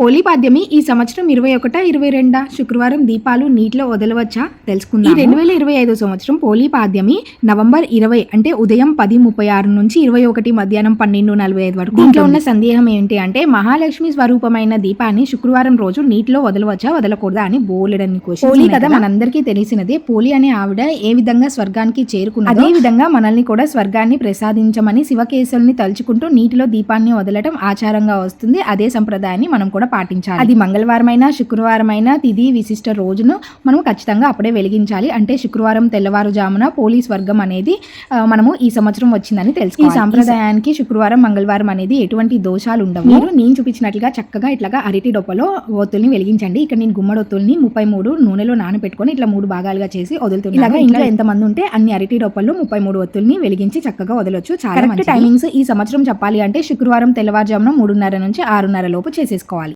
పోలీపాద్యమి ఈ సంవత్సరం ఇరవై ఒకట ఇరవై రెండా శుక్రవారం దీపాలు నీటిలో వదలవచ్చా తెలుసుకుందాం ఈ రెండు వేల ఇరవై ఐదో సంవత్సరం పోలీపాద్యమి నవంబర్ ఇరవై అంటే ఉదయం పది ముప్పై ఆరు నుంచి ఇరవై ఒకటి మధ్యాహ్నం పన్నెండు నలభై ఐదు వరకు దీంట్లో ఉన్న సందేహం ఏంటి అంటే మహాలక్ష్మి స్వరూపమైన దీపాన్ని శుక్రవారం రోజు నీటిలో వదలవచ్చా వదలకూడదా అని బోలెడని క్వశ్చన్ పోలీ కదా మనందరికీ తెలిసినదే. పోలీ అనే ఆవిడ ఏ విధంగా స్వర్గానికి చేరుకున్నదో అదే విధంగా మనల్ని కూడా స్వర్గాన్ని ప్రసాదించమని శివకేశవుల్ని తలుచుకుంటూ నీటిలో దీపాన్ని వదలటం ఆచారంగా వస్తుంది. అదే సంప్రదాయాన్ని మనం కూడా పాటించాలి. అది మంగళవారమైనా శుక్రవారమైనా తిథి విశిష్ట రోజును మనం ఖచ్చితంగా అప్పుడే వెలిగించాలి. అంటే శుక్రవారం తెల్లవారుజామున పోలీస్ వర్గం అనేది మనము ఈ సంవత్సరం వచ్చిందని తెలుసు ఈ సాంప్రదాయానికి శుక్రవారం మంగళవారం అనేది ఎటువంటి దోషాలు ఉండవు. మీరు నేను చూపించినట్లుగా చక్కగా ఇట్లాగా అరటి డొప్పలో ఒత్తుల్ని వెలిగించండి. ఇక్కడ నేను గుమ్మడి ఒత్తుల్ని ముప్పై మూడు నూనెలో నానబెట్టుకొని ఇట్లా మూడు భాగాలుగా చేసి వదులుతున్నాను. ఇలాగా ఇంట్లో ఎంత మంది ఉంటే అన్ని అరటి డొప్పలు ముప్పై మూడు ఒత్తుల్ని వెలిగించి చక్కగా వదలొచ్చు. చాలా టైమింగ్స్ ఈ సంవత్సరం చెప్పాలి అంటే శుక్రవారం తెల్లవారుజామున మూడున్నర నుంచి ఆరున్నర లోపు చేసేసుకోవాలి.